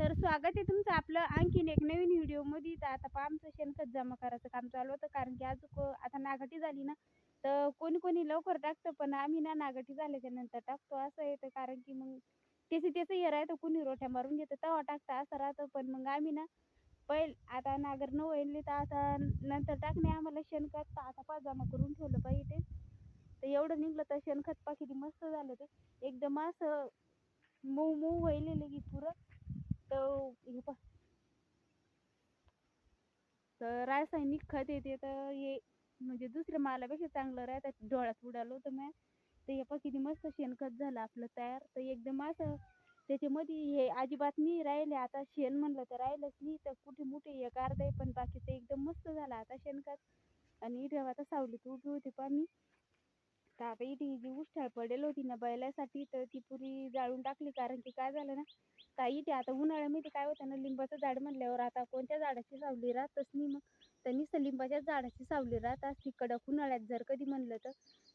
तर स्वागत आहे तुमचं आपलं आणखीन एक नवीन व्हिडिओमध्ये. तर आता पहा आमचं शेणखत जमा करायचं काम चालू होतं. कारण की आज आता नागाटी झाली ना तर कोणी कोणी लवकर टाकतं पण आम्ही ना नागाठी झाल्याच्यानंतर टाकतो. असं येतं. कारण की मग त्याचं त्याचं हे राहतं. कुणी रोट्या मारून घेतं तेव्हा टाकतं. असं राहतं. पण मग आम्ही ना पहिल आता नागर न वळली तर आता नंतर टाकणे आम्हाला शेणखत. तर आता पहा जमा करून ठेवलं पाहिजे ते. तर एवढं निघलं तर शेणखत पा किती मस्त झालं ते. एकदम असं मऊ मऊ वळलेलं की पुरं तर हे पहा तर रासायनिक खत येते तर हे म्हणजे दुसऱ्या मालापेक्षा चांगलं राहतात डोळ्यात उडालो तर मॅ तर हे किती मस्त शेणखत झालं आपलं तयार. तर एकदम असं त्याच्यामध्ये हे अजिबात नाही राहिले. आता शेण म्हणलं तर राहिलंच नाही. तर कुठे मोठे एक अर्ध आहे पण बाकीचं एकदम मस्त झालं आता शेणखत. आणि इथे आता सावलीत उभी होती पाणी मी. तर आता इथे जी उष्टाळ पडेल होती ना बैलासाठी तर ती पुरी जाळून टाकली. कारण की काय झालं ना ताई इथे आता उन्हाळ्यामध्ये काय होतं ना लिंबाचं झाड म्हणल्यावर आता कोणत्या झाडाची सावली राहतच नाही मग. तर नुसतं लिंबाच्या झाडाची सावली राहत असती. कडक उन्हाळ्यात जर कधी म्हणलं तर.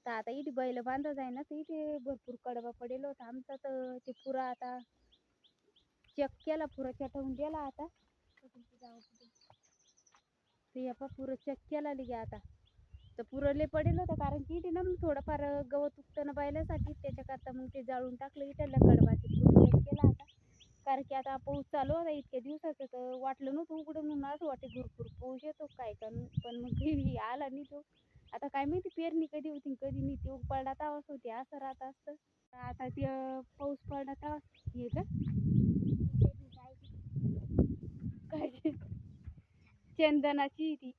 तर आता इथे बैल बांधा जाय ना तर इथे भरपूर कडबा पडेल होता. आमचा तर ते पुरा आता चेक केला पुरा चटवून गेला आता. ते पा पुरं चेक केला लगे आता. तर पुरं लय पडेल होतं. कारण की इथे ना फार गवत उगतं ना बैलासाठी त्याच्याकरता मग ते जाळून टाकलं इथल्या कडबाचे केला आता. कारण की आता पाऊस चालू होता इतक्या दिवसाचं तर वाटलं नव्हतं उघडून. म्हणून असं वाटे भरपूर पाऊस येतो काय का पण मग काही आला नाही तो. आता काय माहिती पेरणी कधी होती कधी नाही. ती पडला तावाच होती असं राहत असतं. आता ते पाऊस पडला तावा हे का काय चंदनाची ती.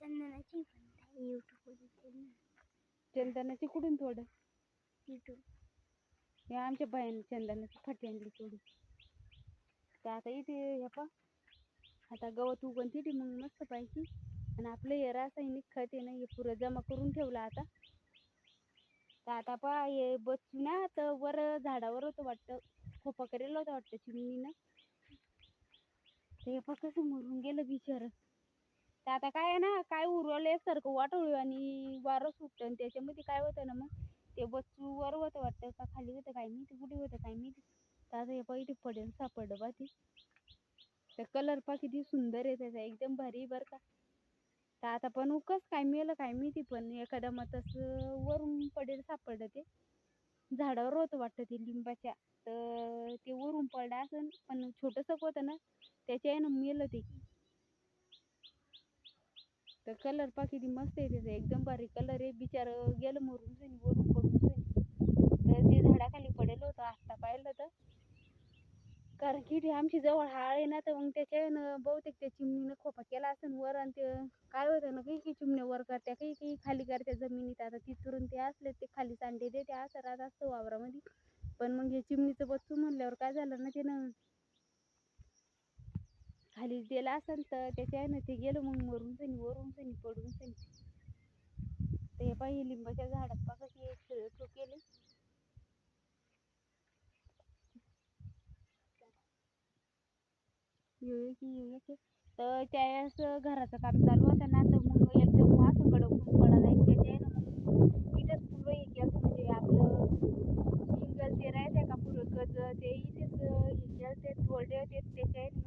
चंदनाची चंदनाची कुठून थोडं युट्यूब हे आमच्या बायाने चंदनाची फटी आणली थोडी तर आता इथे हे पा आता गवत उगवून तिथे मग मस्त पाहिजे आणि आपलं हे रासायनिक खत आहे ना हे पुरं जमा करून ठेवलं आता. तर आता पहा हे बसू ना तर वर झाडावर होतं वाटतं. खोपा करेल होतं वाटतं चिमणीनं. ते पहा कसं मरून गेलं बिचारं. तर आता काय आहे ना काय उरवलं एकसारखं वाटोळी आणि वारं सुटतं आणि त्याच्यामध्ये काय होतं ना मग ते बच्चू वर होतं वाटतं का खाली होतं काय माहिती कुठे होतं काय माहिती. तर आता हे पहा पडेल सापडलं बा ते. तर कलर पा किती सुंदर आहे त्याचा एकदम भारी बरं का. तर आता पण उकस काय मिळालं काय माहिती पण एखादं मग तसं वरून पडेल सापडलं ते. झाडावर होतं वाटतं ते लिंबाच्या. तर ते वरून पडलं असं पण छोटंसं होतं ना त्याच्या आहे ना मेलं ते. तर कलर पहा किती मस्त आहे त्याचा एकदम भारी कलर आहे. बिचार गेलं मरून जाईन वरून पडून जाईन. तर ते झाडाखाली पडेल होतं आत्ता पाहिलं तर. कारण की ते आमची जवळ हाळ आहे ना तर मग त्याच्यानं बहुतेक त्या चिमणीनं खोपा केला असेल वर आणि ते काय होतं ना काही काही चिमण्या वर करत्या काही काही खाली करत्या जमिनीत. आता तिथून ते असले ते खाली सांडे देते असं राहत असतं वावरामध्ये. पण मग हे चिमणीचं बच्चू म्हणल्यावर काय झालं ना त्यानं खाली गेला असेल तर त्याच्यानं ते गेलं मग मरून जाईन वरून जाईन पडून जाईन. तर हे पाहिजे लिंबाच्या झाडात बघा की एक खेळ केले येऊ की येऊ की तर त्यावेळेस घराचं काम चालू होतं ना तर मग एकदम असं कडक ऊन पडायला त्याच्यानं मग इथंच पुरं हे केलं म्हणजे आपलं शिंगल ते राहते का पुरं गज ते इथेच हे केलं ते थोडे होते. त्याच्यानं